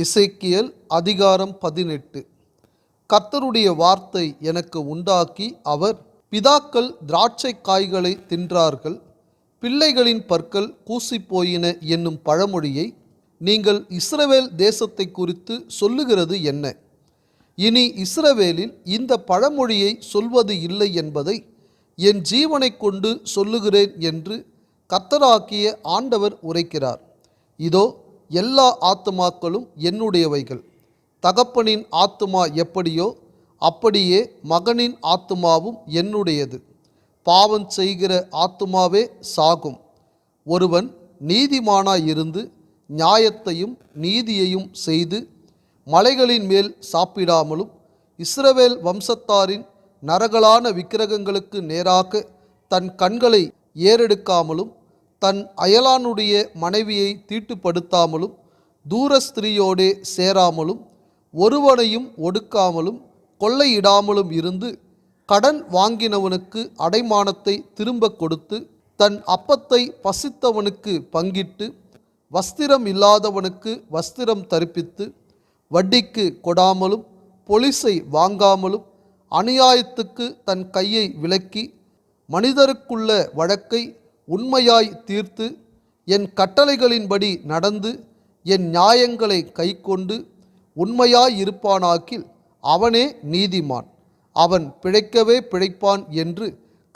இசைக்கியல் அதிகாரம் பதினெட்டு. கர்த்தருடைய வார்த்தை எனக்கு உண்டாக்கி அவர் பிதாக்கள் திராட்சை காய்களை தின்றார்கள் பிள்ளைகளின் பற்கள் கூசிப்போயின என்னும் பழமொழியை நீங்கள் இஸ்ரவேல் தேசத்தை குறித்து சொல்லுகிறது என்ன? இனி இஸ்ரவேலில் இந்த பழமொழியை சொல்வது இல்லை என்பதை என் ஜீவனைக் கொண்டு சொல்லுகிறேன் என்று கர்த்தராக்கிய ஆண்டவர் உரைக்கிறார். இதோ எல்லா ஆத்துமாக்களும் என்னுடையவைகள். தகப்பனின் ஆத்துமா எப்படியோ அப்படியே மகனின் ஆத்துமாவும் என்னுடையது. பாவம் செய்கிற ஆத்துமாவே சாகும். ஒருவன் நீதிமானாயிருந்து நியாயத்தையும் நீதியையும் செய்து மலைகளின் மேல் சாப்பிடாமலும் இஸ்ரவேல் வம்சத்தாரின் நரகலான விக்கிரகங்களுக்கு நேராக தன் கண்களை ஏறெடுக்காமலும் தன் அயலானுடைய மனைவியை தீட்டுப்படுத்தாமலும் தூர ஸ்திரீயோடே சேராமலும் ஒருவனையும் ஒடுக்காமலும் கொள்ளையிடாமலும் இருந்து கடன் வாங்கினவனுக்கு அடைமானத்தை திரும்ப கொடுத்து தன் அப்பத்தை பசித்தவனுக்கு பங்கிட்டு வஸ்திரம் இல்லாதவனுக்கு வஸ்திரம் தரிப்பித்து வட்டிக்கு கொடாமலும் பொலிசை வாங்காமலும் அநியாயத்துக்கு தன் கையை விலக்கி மனிதருக்குள்ள வழக்கை உண்மையாய் தீர்த்து என் கட்டளைகளின்படி நடந்து என் நியாயங்களை கைக்கொண்டு உண்மையாயிருப்பானாக்கில் அவனே நீதிமான். அவன் பிழைக்கவே பிழைப்பான் என்று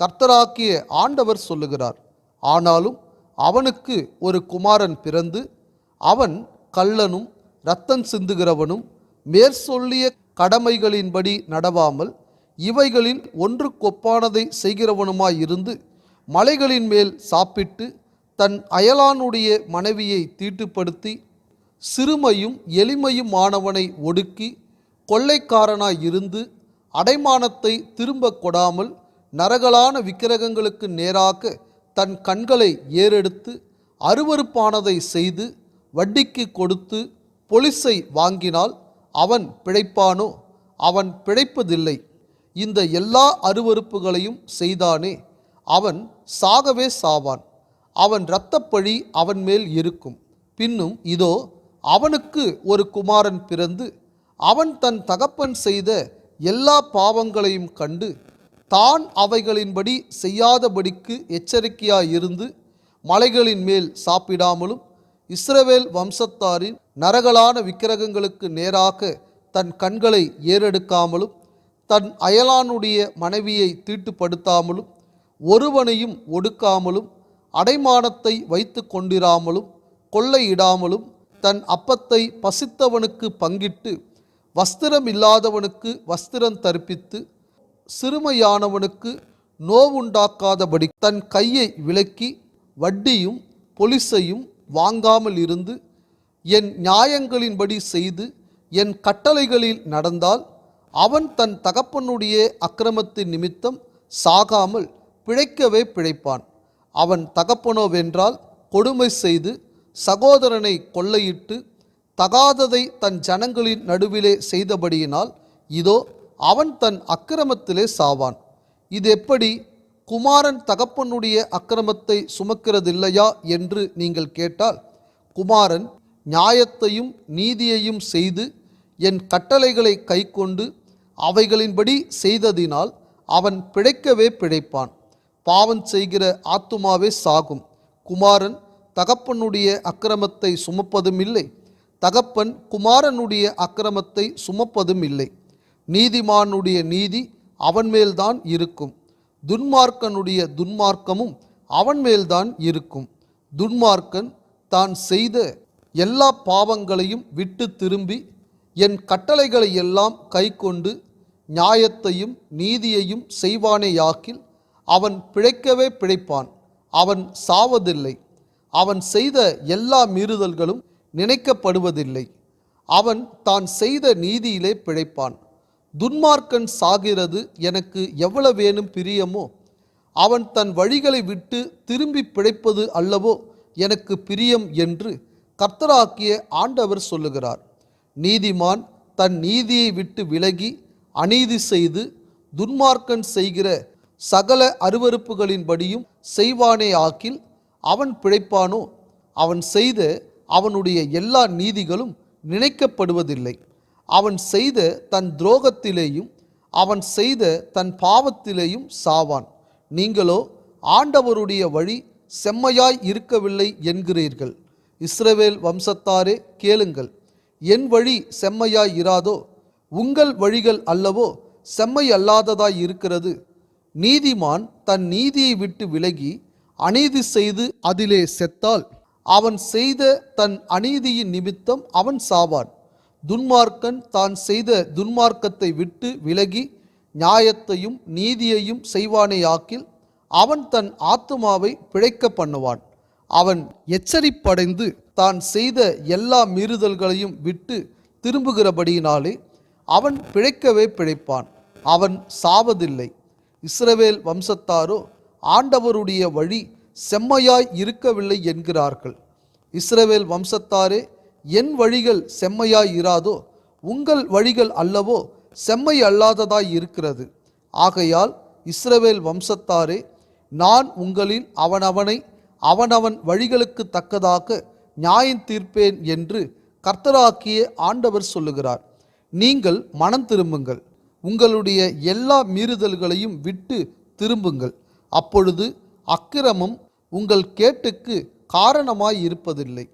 கர்த்தராக்கிய ஆண்டவர் சொல்லுகிறார். ஆனாலும் அவனுக்கு ஒரு குமாரன் பிறந்து அவன் கள்ளனும் இரத்தம் சிந்துகிறவனும் மேற்சொல்லிய கடமைகளின்படி நடவாமல் இவைகளில் ஒன்றுக்கொப்பானதை செய்கிறவனுமாயிருந்து மலைகளின் மேல் சாப்பிட்டு தன் அயலானுடைய மனைவியை தீட்டுப்படுத்தி சிறுமையும் எளிமையுமானவனை ஒடுக்கி கொள்ளைக்காரனாய் இருந்து அடைமானத்தை திரும்ப கொடாமல் நரகலான விக்கிரகங்களுக்கு நேராக தன் கண்களை ஏறெடுத்து அருவருப்பானதை செய்து வட்டிக்கு கொடுத்து பொலிசை வாங்கினால் அவன் பிழைப்பானோ? அவன் பிழைப்பதில்லை. இந்த எல்லா அருவருப்புகளையும் செய்தானே? அவன் சாகவே சாவான். அவன் இரத்தப்பழி அவன் மேல் இருக்கும். பின்னும் இதோ அவனுக்கு ஒரு குமாரன் பிறந்து அவன் தன் தகப்பன் செய்த எல்லா பாவங்களையும் கண்டு தான் அவைகளின்படி செய்யாதபடிக்கு எச்சரிக்கையாயிருந்து மலைகளின் மேல் சாப்பிடாமலும் இஸ்ரவேல் வம்சத்தாரின் நரகலான விக்கிரகங்களுக்கு நேராக தன் கண்களை ஏறெடுக்காமலும் தன் அயலானுடைய மனைவியை தீட்டுப்படுத்தாமலும் ஒருவனையும் ஒடுக்காமலும் அடைமானத்தை வைத்து கொண்டிராமலும் கொள்ளையிடாமலும் தன் அப்பத்தை பசித்தவனுக்கு பங்கிட்டு வஸ்திரம் இல்லாதவனுக்கு வஸ்திரம் தரிப்பித்து சிறுமையானவனுக்கு நோவுண்டாக்காதபடி தன் கையை விலக்கி வட்டியும் பொலிசையும் வாங்காமல் இருந்து என் நியாயங்களின்படி செய்து என் கட்டளைகளில் நடந்தால் அவன் தன் தகப்பனுடைய அக்கிரமத்தின் நிமித்தம் சாகாமல் பிழைக்கவே பிழைப்பான். அவன் தகப்பனோவென்றால் கொடுமை செய்து சகோதரனை கொள்ளையிட்டு தகாததை தன் ஜனங்களின் நடுவிலே செய்தபடியினால் இதோ அவன் தன் அக்கிரமத்திலே சாவான். இது எப்படி குமாரன் தகப்பனுடைய அக்கிரமத்தை சுமக்கிறதில்லையா என்று நீங்கள் கேட்டால் குமாரன் நியாயத்தையும் நீதியையும் செய்து என் கட்டளைகளை கைக்கொண்டு அவைகளின்படி செய்ததினால் அவன் பிழைக்கவே பிழைப்பான். பாவம் செய்கிற ஆத்துமாவே சாகும். குமாரன் தகப்பனுடைய அக்கிரமத்தை சுமப்பதும் இல்லை. தகப்பன் குமாரனுடைய அக்கிரமத்தை சுமப்பதும் இல்லை. நீதிமானுடைய நீதி அவன் மேல்தான் இருக்கும். துன்மார்க்கனுடைய துன்மார்க்கமும் அவன் மேல்தான் இருக்கும். துன்மார்க்கன் தான் செய்த எல்லா பாவங்களையும் விட்டு திரும்பி என் கட்டளைகளை எல்லாம் கைக்கொண்டு நியாயத்தையும் நீதியையும் செய்வானேயாக்கில் அவன் பிழைக்கவே பிழைப்பான். அவன் சாவதில்லை. அவன் செய்த எல்லா மீறுதல்களும் நினைக்கப்படுவதில்லை. அவன் தான் செய்த நீதியிலே பிழைப்பான். துன்மார்க்கன் சாகிறது எனக்கு எவ்வளவேனும் பிரியமோ? அவன் தன் வழிகளை விட்டு திரும்பி பிழைப்பது அல்லவோ எனக்கு பிரியம் என்று கர்த்தராக்கிய ஆண்டவர் சொல்லுகிறார். நீதிமான் தன் நீதியை விட்டு விலகி அநீதி செய்து துன்மார்க்கன் செய்கிற சகல அருவருப்புகளின்படியும் செய்வானே ஆக்கில் அவன் பிழைப்பானோ? அவன் செய்த அவனுடைய எல்லா நீதிகளும் நினைக்கப்படுவதில்லை. அவன் செய்த தன் துரோகத்திலேயும் அவன் செய்த தன் பாவத்திலேயும் சாவான். நீங்களோ ஆண்டவருடைய வழி செம்மையாய் இருக்கவில்லை என்கிறீர்கள். இஸ்ரவேல் வம்சத்தாரே கேளுங்கள். என் வழி செம்மையாய் இராதோ? உங்கள் வழிகள் அல்லவோ செம்மை அல்லாததாய் இருக்கிறது. நீதிமான் தன் நீதியை விட்டு விலகி அநீதி செய்து அதிலே செத்தால் அவன் செய்த தன் அநீதியின் நிமித்தம் அவன் சாவான். துன்மார்க்கன் தான் செய்த துன்மார்க்கத்தை விட்டு விலகி நியாயத்தையும் நீதியையும் செய்வானேயாக்கில் அவன் தன் ஆத்துமாவை பிழைக்க பண்ணுவான். அவன் எச்சரிப்படைந்து தான் செய்த எல்லா மீறுதல்களையும் விட்டு திரும்புகிறபடியினாலே அவன் பிழைக்கவே பிழைப்பான். அவன் சாவதில்லை. இஸ்ரவேல் வம்சத்தாரோ ஆண்டவருடைய வழி செம்மையாய் இருக்கவில்லை என்கிறார்கள். இஸ்ரவேல் வம்சத்தாரே என் வழிகள் செம்மையாய் இராதோ உங்கள் வழிகள் அல்லவோ செம்மை அல்லாததாய் இருக்கிறது. ஆகையால் இஸ்ரவேல் வம்சத்தாரே நான் உங்களில் அவனவனை அவனவன் வழிகளுக்கு தக்கதாக நியாயம் தீர்ப்பேன் என்று கர்த்தராக்கிய ஆண்டவர் சொல்லுகிறார். நீங்கள் மனம் திரும்புங்கள். உங்களுடைய எல்லா மீறுதல்களையும் விட்டு திரும்புங்கள். அப்பொழுது அக்கிரமம் உங்கள் கேட்டுக்கு காரணமாய் இருப்பதில்லை.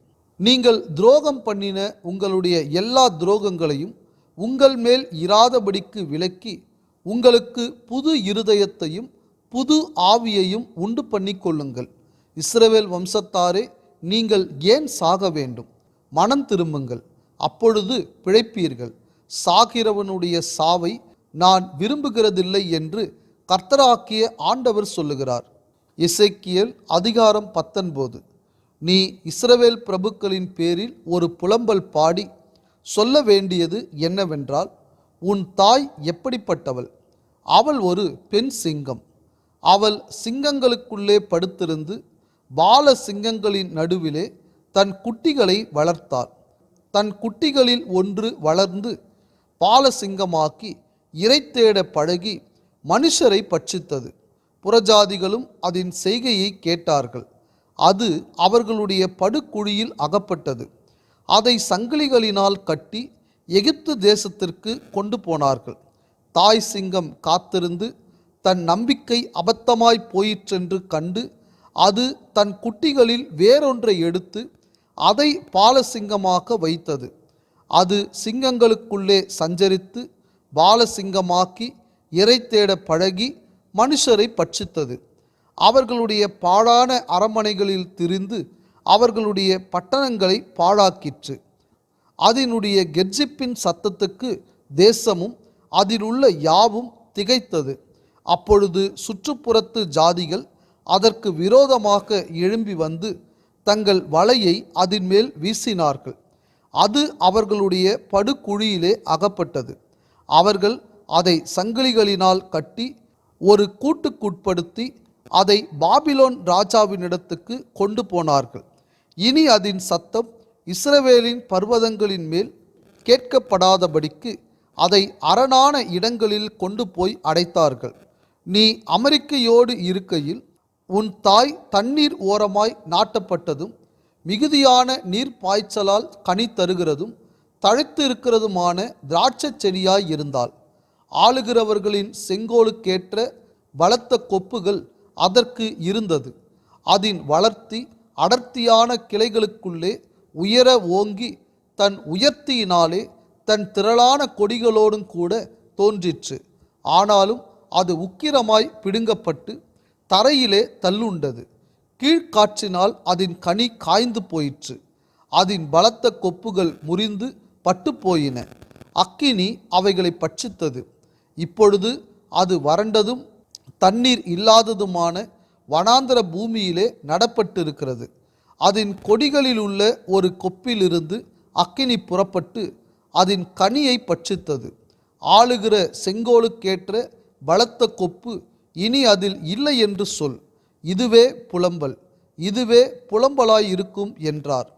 நீங்கள் துரோகம் பண்ணின உங்களுடைய எல்லா துரோகங்களையும் உங்கள் மேல் இராதபடிக்கு விலக்கி உங்களுக்கு புது இருதயத்தையும் புது ஆவியையும் உண்டு பண்ணி கொள்ளுங்கள். இஸ்ரவேல் வம்சத்தாரே நீங்கள் ஏன் சாக வேண்டும்? மனம் திரும்புங்கள். அப்பொழுது பிழைப்பீர்கள். சாகிறவனுடைய சாவை நான் விரும்புகிறதில்லை என்று கர்த்தராக்கிய ஆண்டவர் சொல்லுகிறார். இசைக்கியல் அதிகாரம் பத்தொன்பது. நீ இஸ்ரவேல் பிரபுக்களின் பேரில் ஒரு புலம்பல் பாடி சொல்ல வேண்டியது என்னவென்றால் உன் தாய் எப்படிப்பட்டவள்? அவள் ஒரு பெண் சிங்கம். அவள் சிங்கங்களுக்குள்ளே படுத்திருந்து பால சிங்கங்களின் நடுவிலே தன் குட்டிகளை வளர்த்தாள். தன் குட்டிகளில் ஒன்று வளர்ந்து பாலசிங்கமாக்கி இறை தேட பழகி மனுஷரை பட்சித்தது. புறஜாதிகளும் அதன் செய்கையை கேட்டார்கள். அது அவர்களுடைய படுக்குழியில் அகப்பட்டது. அதை சங்கிலிகளினால் கட்டி எகிப்து தேசத்திற்கு கொண்டு போனார்கள். தாய் சிங்கம் காத்திருந்து தன் நம்பிக்கை அபத்தமாய் போயிற்றென்று கண்டு அது தன் குட்டிகளில் வேறொன்றை எடுத்து அதை பாலசிங்கமாக வைத்தது. அது சிங்கங்களுக்குள்ளே சஞ்சரித்து பாலசிங்கமாக்கி இறை தேட பழகி மனுஷரை பட்சித்தது. அவர்களுடைய பாழான அரண்மனைகளில் திரிந்து அவர்களுடைய பட்டணங்களை பாழாக்கிற்று. அதனுடைய கெர்ஜிப்பின் சத்தத்துக்கு தேசமும் அதிலுள்ள யாவும் திகைத்தது. அப்பொழுது சுற்றுப்புறத்து ஜாதிகள் அதற்கு விரோதமாக எழும்பி வந்து தங்கள் வலையை அதன் மேல் வீசினார்கள். அது அவர்களுடைய படுகுழியிலே அகப்பட்டது. அவர்கள் அதை சங்கிலிகளினால் கட்டி ஒரு கூட்டுக்குட்படுத்தி அதை பாபிலோன் ராஜாவினிடத்துக்கு கொண்டு போனார்கள். இனி அதன் சத்தம் இஸ்ரவேலின் பர்வதங்களின் மேல் கேட்கப்படாதபடிக்கு அதை அரணான இடங்களில் கொண்டு போய் அடைத்தார்கள். நீ அமெரிக்கையோடு இருக்கையில் உன் தாய் தண்ணீர் ஓரமாய் நாட்டப்பட்டதும் மிகுதியான நீர் பாய்ச்சலால் கனி தருகிறதும் தழைத்து இருக்கிறதுமான திராட்சைச் செடியாய் இருந்தால் ஆளுகிறவர்களின் செங்கோலுக்கேற்ற பலத்த கொப்புகள் அதற்கு இருந்தது. அதன் வளர்த்தி அடர்த்தியான கிளைகளுக்குள்ளே உயர ஓங்கி தன் உயர்த்தியினாலே தன் திரளான கொடிகளோடும் கூட தோன்றிற்று. ஆனாலும் அது உக்கிரமாய் பிடுங்கப்பட்டு தரையிலே தள்ளுண்டது. கீழ்காற்றினால் அதன் கனி காய்ந்து போயிற்று. அதன் பலத்த கொப்புகள் முறிந்து பட்டுப்போயின. அக்கினி அவைகளை பட்சித்தது. இப்பொழுது அது வறண்டதும் தண்ணீர் இல்லாததுமான வனாந்திர பூமியிலே நடப்பட்டிருக்கிறது. அதன் கொடிகளில் உள்ள ஒரு கொப்பிலிருந்து அக்கினி புறப்பட்டு அதன் கனியை பட்சித்தது. ஆளுகிற செங்கோலுக்கேற்ற பலத்த கொப்பு இனி அதில் இல்லை என்று சொல். இதுவே புலம்பல். இதுவே புலம்பலாயிருக்கும் என்றார்.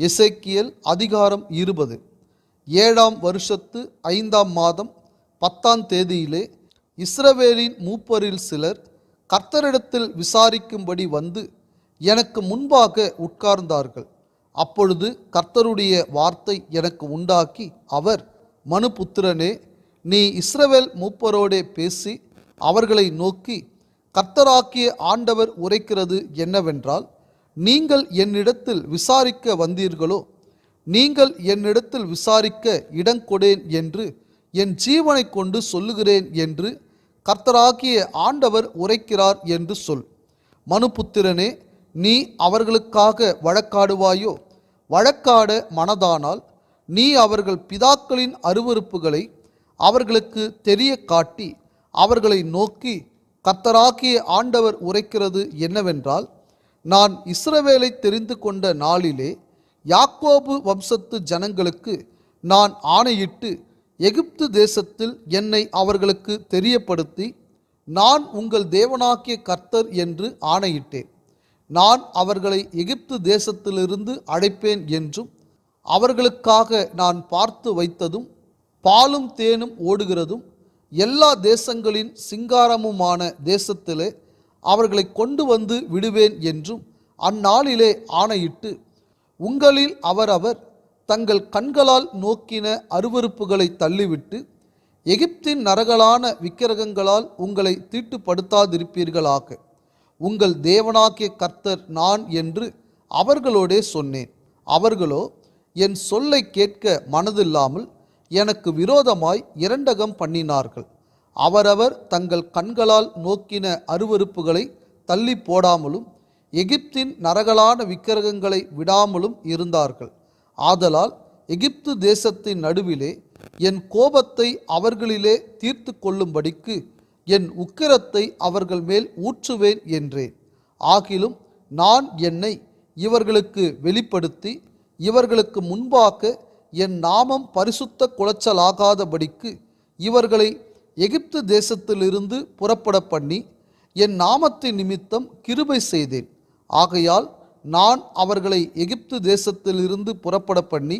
இசைக்கியல் அதிகாரம் இருபது. ஏழாம் வருஷத்து ஐந்தாம் மாதம் பத்தாம் தேதியிலே இஸ்ரவேலின் மூப்பரில் சிலர் கர்த்தரிடத்தில் விசாரிக்கும்படி வந்து எனக்கு முன்பாக உட்கார்ந்தார்கள். அப்பொழுது கர்த்தருடைய வார்த்தை எனக்கு உண்டாக்கி அவர் மனுபுத்திரனே நீ இஸ்ரவேல் மூப்பரோடே பேசி அவர்களை நோக்கி கர்த்தராக்கிய ஆண்டவர் உரைக்கிறது என்னவென்றால் நீங்கள் என்னிடத்தில் விசாரிக்க வந்தீர்களோ? நீங்கள் என்னிடத்தில் விசாரிக்க இடங்கொடேன் என்று என் ஜீவனை கொண்டு சொல்லுகிறேன் என்று கர்த்தராகிய ஆண்டவர் உரைக்கிறார் என்று சொல். மனுபுத்திரனே நீ அவர்களுக்காக வழக்காடுவாயோ? வழக்காட மனதானால் நீ அவர்கள் பிதாக்களின் அருவருப்புகளை அவர்களுக்கு தெரிய காட்டி அவர்களை நோக்கி கர்த்தராகிய ஆண்டவர் உரைக்கிறது என்னவென்றால் நான் இஸ்ரவேலை தெரிந்து கொண்ட நாளிலே யாக்கோபு வம்சத்து ஜனங்களுக்கு நான் ஆணையிட்டு எகிப்து தேசத்தில் என்னை அவர்களுக்கு தெரியப்படுத்தி நான் உங்கள் தேவனாக்கிய கர்த்தர் என்று ஆணையிட்டேன். நான் அவர்களை எகிப்து தேசத்திலிருந்து அழைப்பேன் என்றும் அவர்களுக்காக நான் பார்த்து வைத்ததும் பாலும் தேனும் ஓடுகிறதும் எல்லா தேசங்களின் சிங்காரமுமான தேசத்திலே அவர்களை கொண்டு வந்து விடுவேன் என்றும் அந்நாளிலே ஆணையிட்டு உங்களில் அவரவர் தங்கள் கண்களால் நோக்கின அருவறுப்புகளை தள்ளிவிட்டு எகிப்தின் நரகலான விக்கிரகங்களால் உங்களை தீட்டுப்படுத்தாதிருப்பீர்களாக. உங்கள் தேவனாகிய கர்த்தர் நான் என்று அவர்களோடே சொன்னேன். அவர்களோ என் சொல்லை கேட்க மனதில்லாமல் எனக்கு விரோதமாய் இரண்டகம் பண்ணினார்கள். அவரவர் தங்கள் கண்களால் நோக்கின அருவருப்புகளை தள்ளி போடாமலும் எகிப்தின் நரகலான விக்கிரகங்களை விடாமலும் இருந்தார்கள். ஆதலால் எகிப்து தேசத்தின் நடுவிலே என் கோபத்தை அவர்களிலே தீர்த்து கொள்ளும்படிக்கு என் உக்கிரத்தை அவர்கள் மேல் ஊற்றுவேன் என்றேன். ஆகிலும் நான் என்னை இவர்களுக்கு வெளிப்படுத்தி இவர்களுக்கு முன்பாக என் நாமம் பரிசுத்த குலைச்சலாகாதபடிக்கு இவர்களை எகிப்து தேசத்திலிருந்து புறப்பட பண்ணி என் நாமத்தின் நிமித்தம் கிருபை செய்தேன். ஆகையால் நான் அவர்களை எகிப்து தேசத்திலிருந்து புறப்பட பண்ணி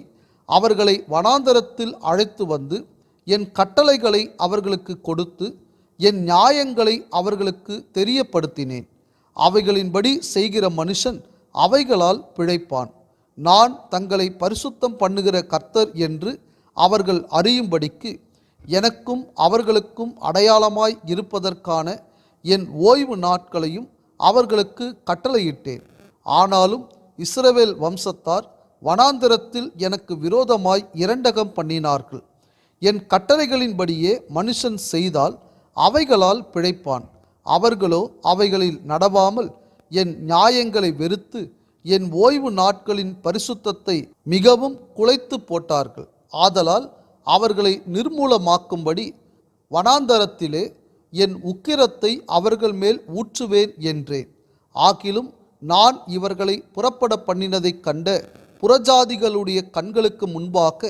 அவர்களை வனாந்தரத்தில் அழைத்து வந்து என் கட்டளைகளை அவர்களுக்கு கொடுத்து என் நியாயங்களை அவர்களுக்கு தெரியப்படுத்தினேன். அவைகளின்படி செய்கிற மனுஷன் அவைகளால் பிழைப்பான். நான் தங்களை பரிசுத்தம் பண்ணுகிற கர்த்தர் என்று அவர்கள் அறியும்படிக்கு எனக்கும் அவர்களுக்கும் அடையாளமாய் இருப்பதற்கான என் ஓய்வு நாட்களையும் அவர்களுக்கு கட்டளையிட்டேன். ஆனாலும் இஸ்ரவேல் வம்சத்தார் வனாந்திரத்தில் எனக்கு விரோதமாய் இரண்டகம் பண்ணினார்கள். என் கட்டளைகளின்படியே மனுஷன் செய்தால் அவைகளால் பிழைப்பான். அவர்களோ அவைகளில் நடவாமல் என் நியாயங்களை வெறுத்து என் ஓய்வு நாட்களின் பரிசுத்தத்தை மிகவும் குலைத்து போட்டார்கள். ஆதலால் அவர்களை நிர்மூலமாக்கும்படி வனாந்தரத்திலே என் உக்கிரத்தை அவர்கள் மேல் ஊற்றுவேன் என்றேன். ஆகிலும் நான் இவர்களை புறப்பட பண்ணினதைக் கண்ட புறஜாதிகளுடைய கண்களுக்கு முன்பாக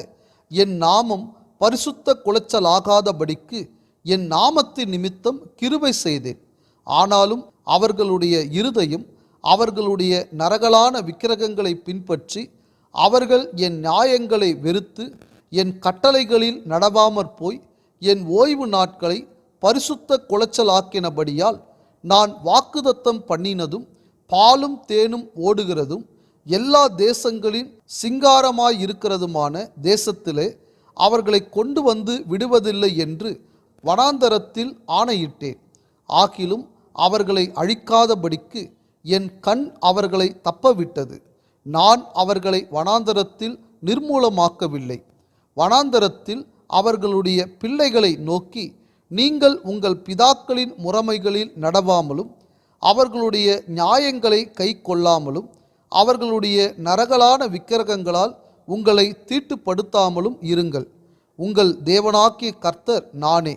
என் நாமம் பரிசுத்த குலைச்சலாகாதபடிக்கு என் நாமத்தின் நிமித்தம் கிருபை செய்தேன். ஆனாலும் அவர்களுடைய இருதயம் அவர்களுடைய நரகலான விக்கிரகங்களை பின்பற்றி அவர்கள் என் நியாயங்களை வெறுத்து என் கட்டளைகளில் நடவாமற் போய் என் ஓய்வு நாட்களை பரிசுத்த குலைச்சலாக்கினபடியால் நான் வாக்குதத்தம் பண்ணினதும் பாலும் தேனும் ஓடுகிறதும் எல்லா தேசங்களின் சிங்காரமாயிருக்கிறதுமான தேசத்திலே அவர்களை கொண்டு வந்து விடுவதில்லை என்று வனாந்தரத்தில் ஆணையிட்டேன். ஆகிலும் அவர்களை அழிக்காதபடிக்கு என் கண் அவர்களை தப்பவிட்டது. நான் அவர்களை வனாந்தரத்தில் நிர்மூலமாக்கவில்லை. வனாந்தரத்தில் அவர்களுடைய பிள்ளைகளை நோக்கி நீங்கள் உங்கள் பிதாக்களின் முறைமைகளில் நடவாமலும் அவர்களுடைய நியாயங்களை கை கொள்ளாமலும் அவர்களுடைய நரகலான விக்கிரகங்களால் உங்களை தீட்டுப்படுத்தாமலும் இருங்கள். உங்கள் தேவனாக்கிய கர்த்தர் நானே.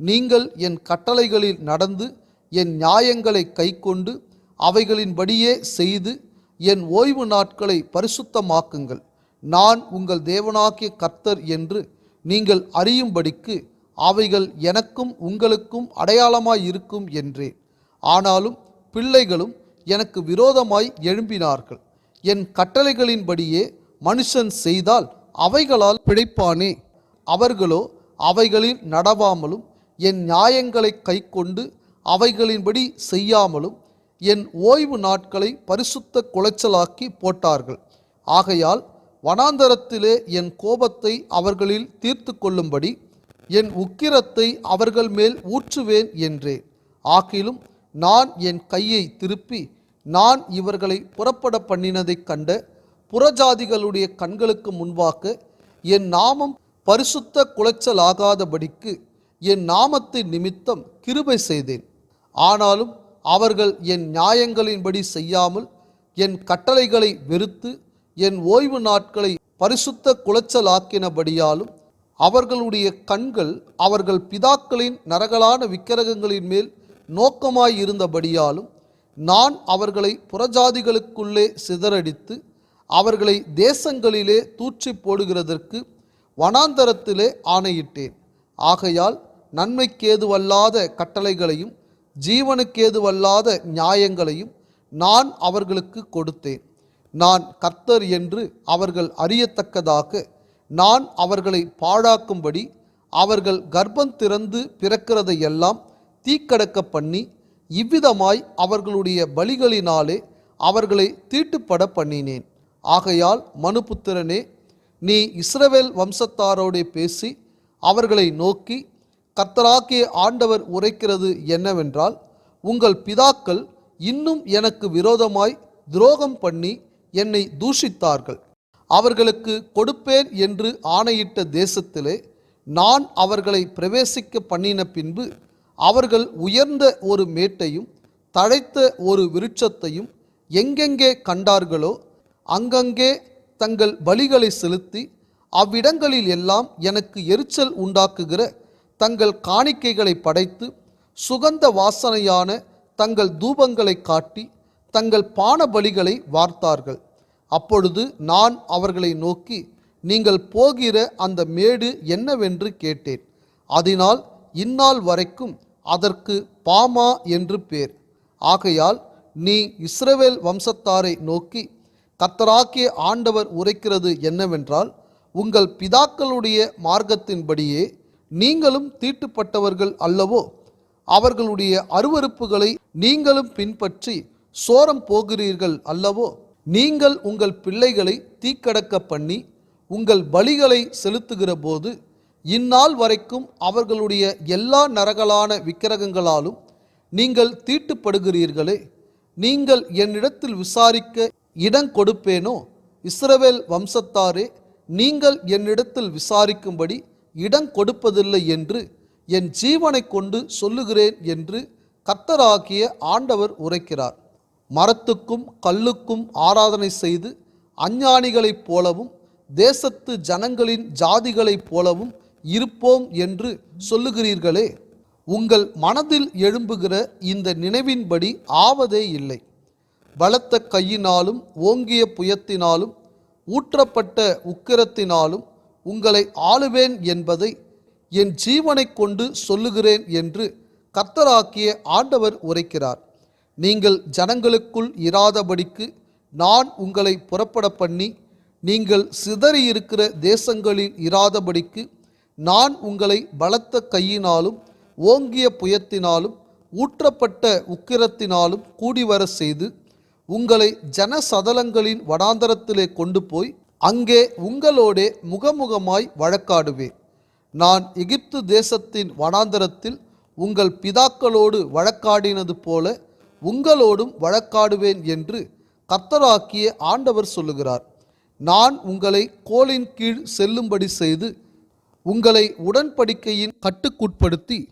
நீங்கள் என் கட்டளைகளில் நடந்து என் நியாயங்களை கைக்கொண்டு அவைகளின்படியே செய்து என் ஓய்வு நாட்களை பரிசுத்தமாக்குங்கள். நான் உங்கள் தேவனாகிய கர்த்தர் என்று நீங்கள் அறியும்படிக்கு அவைகள் எனக்கும் உங்களுக்கும் அடையாளமாய் இருக்கும் என்றேன். ஆனாலும் பிள்ளைகளும் எனக்கு விரோதமாய் எழும்பினார்கள். என் கட்டளைகளின்படியே மனுஷன் செய்தால் அவைகளால் பிழைப்பானே. அவர்களோ அவைகளில் நடவாமலும் என் நியாயங்களை கைக்கொண்டு அவைகளின்படி செய்யாமலும் என் ஓய்வு நாட்களை பரிசுத்த குலைச்சலாக்கி போட்டார்கள். ஆகையால் வனாந்தரத்திலே என் கோபத்தை அவர்களில் தீர்த்து கொள்ளும்படி என் உக்கிரத்தை அவர்கள் மேல் ஊற்றுவேன் என்றேன் ஆகிலும் நான் என் கையை திருப்பி நான் இவர்களை புறப்பட பண்ணினதைக் கண்ட புறஜாதிகளுடைய கண்களுக்கு முன்பாக என் நாமம் பரிசுத்த குலைச்சலாகாதபடிக்கு என் நாமத்தின் நிமித்தம் கிருபை செய்தேன். ஆனாலும் அவர்கள் என் நியாயங்களின்படி செய்யாமல் என் கட்டளைகளை வெறுத்து என் ஓய்வு நாட்களை பரிசுத்த குலைச்சலாக்கினபடியாலும் அவர்களுடைய கண்கள் அவர்கள் பிதாக்களின் நரகலான விக்கிரகங்களின் மேல் நோக்கமாயிருந்தபடியாலும் நான் அவர்களை புறஜாதிகளுக்குள்ளே சிதறடித்து அவர்களை தேசங்களிலே தூற்றி போடுகிறதற்கு வனாந்தரத்திலே ஆணையிட்டேன். ஆகையால் நன்மைக்கேதுவல்லாத கட்டளைகளையும் ஜீவனுக்கேதுவல்லாத நியாயங்களையும் நான் அவர்களுக்கு கொடுத்தேன். நான் கர்த்தர் என்று அவர்கள் அறியத்தக்கதாக நான் அவர்களை பாழாக்கும்படி அவர்கள் கர்ப்பம் திறந்து பிறக்கிறதையெல்லாம் தீக்கடக்க பண்ணி இவ்விதமாய் அவர்களுடைய பலிகளினாலே அவர்களை தீட்டுப்பட பண்ணினேன். ஆகையால் மனுபுத்திரனே நீ இஸ்ரவேல் வம்சத்தாரோடே பேசி அவர்களை நோக்கி கர்த்தராக்கிய ஆண்டவர் உரைக்கிறது என்னவென்றால் உங்கள் பிதாக்கள் இன்னும் எனக்கு விரோதமாய் துரோகம் பண்ணி என்னை தூஷித்தார்கள். அவர்களுக்கு கொடுப்பேன் என்று ஆணையிட்ட தேசத்திலே நான் அவர்களை பிரவேசிக்க பண்ணின பின்பு அவர்கள் உயர்ந்த ஒரு மேட்டையும் தழைத்த ஒரு விருட்சத்தையும் எங்கெங்கே கண்டார்களோ அங்கங்கே தங்கள் பலிகளை செலுத்தி அவ்விடங்களில் எல்லாம் எனக்கு எரிச்சல் உண்டாக்குகிற தங்கள் காணிக்கைகளை படைத்து சுகந்த வாசனையான தங்கள் தூபங்களை காட்டி தங்கள் பான பலிகளை வார்த்தார்கள். அப்பொழுது நான் அவர்களை நோக்கி நீங்கள் போகிற அந்த மேடு என்னவென்று கேட்டேன். அதனால் இந்நாள் வரைக்கும் அதற்கு பாமா என்று பேர். ஆகையால் நீ இஸ்ரவேல் வம்சத்தாரை நோக்கி கத்தராக்கிய ஆண்டவர் உரைக்கிறது என்னவென்றால் உங்கள் பிதாக்களுடைய மார்க்கத்தின்படியே நீங்களும் தீட்டுப்பட்டவர்கள் அல்லவோ அவர்களுடைய அருவருப்புகளை நீங்களும் பின்பற்றி சோரம் போகிறீர்கள் அல்லவோ நீங்கள் உங்கள் பிள்ளைகளை தீக்கடக்க பண்ணி உங்கள் பலிகளை செலுத்துகிற போது இந்நாள் வரைக்கும் அவர்களுடைய எல்லா நரகலான விக்கிரகங்களாலும் நீங்கள் தீட்டுப்படுகிறீர்களே நீங்கள் என்னிடத்தில் விசாரிக்க இடம் கொடுப்பேனோ? இஸ்ரவேல் வம்சத்தாரே நீங்கள் என்னிடத்தில் விசாரிக்கும்படி இடம் கொடுப்பதில்லை என்று என் ஜீவனை கொண்டு சொல்லுகிறேன் என்று கர்த்தராகிய ஆண்டவர் உரைக்கிறார். மரத்துக்கும் கல்லுக்கும் ஆராதனை செய்து அஞ்ஞானிகளைப் போலவும் தேசத்து ஜனங்களின் ஜாதிகளைப் போலவும் இருப்போம் என்று சொல்லுகிறீர்களே. உங்கள் மனதில் எழும்புகிற இந்த நினைவின்படி ஆவதே இல்லை. பலத்த கையினாலும் ஓங்கிய புயத்தினாலும் ஊற்றப்பட்ட உக்கிரத்தினாலும் உங்களை ஆளுவேன் என்பதை என் ஜீவனைக் கொண்டு சொல்லுகிறேன் என்று கர்த்தராக்கிய ஆண்டவர் உரைக்கிறார். நீங்கள் ஜனங்களுக்குள் இராதபடிக்கு நான் உங்களை புறப்பட பண்ணி நீங்கள் சிதறியிருக்கிற தேசங்களில் இராதபடிக்கு நான் உங்களை பலத்த கையினாலும் ஓங்கிய புயத்தினாலும் ஊற்றப்பட்ட உக்கிரத்தினாலும் கூடிவர செய்து உங்களை ஜனசதலங்களின் வடாந்தரத்திலே கொண்டு போய் அங்கே உங்களோடே முகமுகமாய் வழக்காடுவேன். நான் எகிப்து தேசத்தின் வனாந்தரத்தில் உங்கள் பிதாக்களோடு வழக்காடினது போல உங்களோடும் வழக்காடுவேன் என்று கர்த்தராக்கிய ஆண்டவர் சொல்லுகிறார். நான் உங்களை கோலின் கீழ் செல்லும்படி செய்து உங்களை உடன்படிக்கையின் கட்டுக்குட்படுத்தி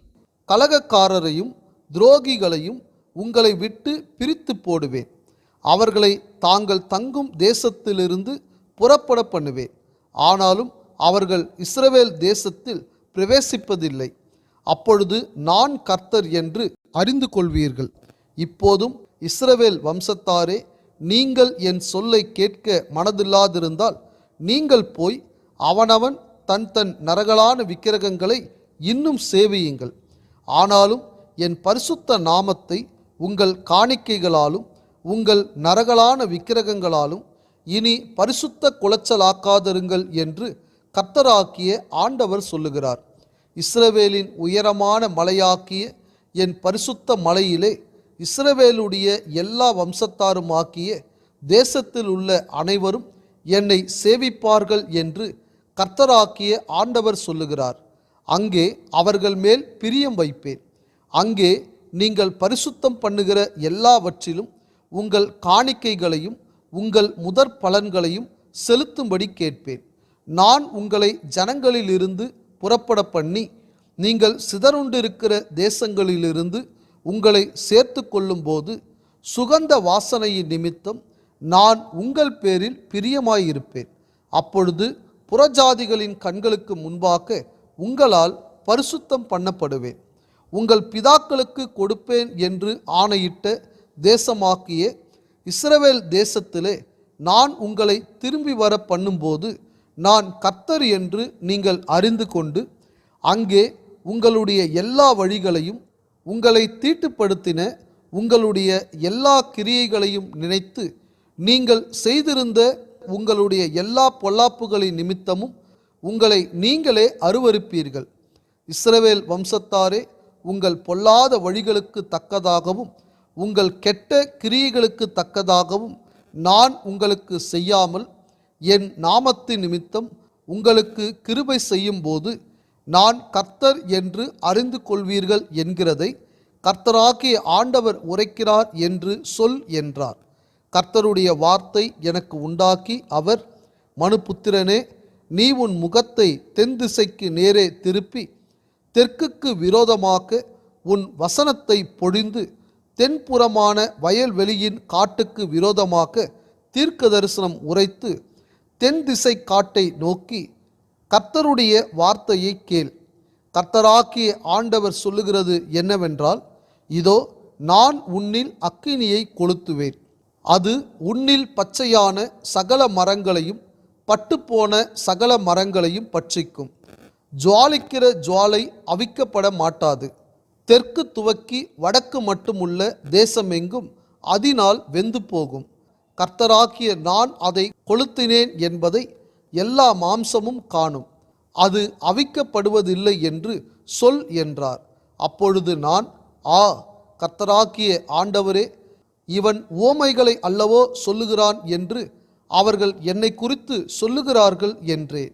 கலகக்காரரையும் துரோகிகளையும் உங்களை விட்டு பிரித்து போடுவேன். அவர்களை தாங்கள் தங்கும் தேசத்திலிருந்து புறப்பட பண்ணுவேன். ஆனாலும் அவர்கள் இஸ்ரவேல் தேசத்தில் பிரவேசிப்பதில்லை. அப்பொழுது நான் கர்த்தர் என்று அறிந்து கொள்வீர்கள். இப்போதும் இஸ்ரவேல் வம்சத்தாரே நீங்கள் என் சொல்லை கேட்க மனதில்லாதிருந்தால் நீங்கள் போய் அவனவன் தன் தன் நரகலான விக்கிரகங்களை இன்னும் சேவியுங்கள். ஆனாலும் என் பரிசுத்த நாமத்தை உங்கள் காணிக்கைகளாலும் உங்கள் நரகலான விக்கிரகங்களாலும் இனி பரிசுத்த குலைச்சலாக்காதிருங்கள் என்று கர்த்தராக்கிய ஆண்டவர் சொல்லுகிறார். இஸ்ரவேலின் உயரமான மலையாக்கிய என் பரிசுத்த மலையிலே இஸ்ரவேலுடைய எல்லா வம்சத்தாருமாக்கிய தேசத்தில் உள்ள அனைவரும் என்னை சேவிப்பார்கள் என்று கர்த்தராக்கிய ஆண்டவர் சொல்லுகிறார். அங்கே அவர்கள் மேல் பிரியம் வைப்பேன். அங்கே நீங்கள் பரிசுத்தம் பண்ணுகிற எல்லாவற்றிலும் உங்கள் காணிக்கைகளையும் உங்கள் முதற் பலன்களையும் செலுத்தும்படி கேட்பேன். நான் உங்களை ஜனங்களிலிருந்து புறப்பட பண்ணி நீங்கள் சிதறுண்டிருக்கிற தேசங்களிலிருந்து உங்களை சேர்த்து கொள்ளும்போது சுகந்த வாசனையின் நிமித்தம் நான் உங்கள் பேரில் பிரியமாயிருப்பேன். அப்பொழுது புறஜாதிகளின் கண்களுக்கு முன்பாக உங்களால் பரிசுத்தம் பண்ணப்படுவேன். உங்கள் பிதாக்களுக்கு கொடுப்பேன் என்று ஆணையிட்ட தேசமாக்கிய இஸ்ரவேல் தேசத்திலே நான் உங்களை திரும்பி வர பண்ணும்போது நான் கர்த்தர் என்று நீங்கள் அறிந்து கொண்டு அங்கே உங்களுடைய எல்லா வழிகளையும் உங்களை தீட்டுப்படுத்தின உங்களுடைய எல்லா கிரியைகளையும் நினைத்து நீங்கள் செய்திருந்த உங்களுடைய எல்லா பொல்லாப்புகளின் நிமித்தமும் உங்களை நீங்களே அருவருப்பீர்கள். இஸ்ரவேல் வம்சத்தாரே உங்கள் பொல்லாத வழிகளுக்கு தக்கதாகவும் உங்கள் கெட்ட கிரியைகளுக்கு தக்கதாகவும் நான் உங்களுக்கு செய்யாமல் என் நாமத்து நிமித்தம் உங்களுக்கு கிருபை செய்யும்போது நான் கர்த்தர் என்று அறிந்து கொள்வீர்கள் என்கிறதை கர்த்தராகிய ஆண்டவர் உரைக்கிறார் என்று சொல் என்றார். கர்த்தருடைய வார்த்தை எனக்கு உண்டாக்கி அவர் மனுபுத்திரனே நீ உன் முகத்தை தென் திசைக்கு நேரே திருப்பி தெற்குக்கு விரோதமாக உன் வசனத்தை பொழிந்து தென்புறமான வயல்வெளியின் காட்டுக்கு விரோதமாக தீர்க்க தரிசனம் உரைத்து தென் திசை காட்டை நோக்கி கர்த்தருடைய வார்த்தையை கேள். கர்த்தராக்கிய ஆண்டவர் சொல்லுகிறது என்னவென்றால் இதோ நான் உன்னில் அக்கினியை கொளுத்துவேன். அது உன்னில் பச்சையான சகல மரங்களையும் பட்டுப்போன சகல மரங்களையும் பட்சிக்கும். ஜுவாலிக்கிற ஜுவாலை அவிக்கப்பட மாட்டாது. தெற்கு துவக்கி வடக்கு மட்டுமுள்ள தேசமெங்கும் அதனால் வெந்து போகும். கர்த்தராக்கிய நான் அதை கொளுத்தினேன் என்பதை எல்லா மாம்சமும் காணும். அது அவிக்கப்படுவதில்லை என்று சொல் என்றார். அப்பொழுது நான் ஆ கத்தராக்கிய ஆண்டவரே இவன் ஓமைகளை அல்லவோ சொல்லுகிறான் என்று அவர்கள் என்னை குறித்து சொல்லுகிறார்கள் என்றேன்.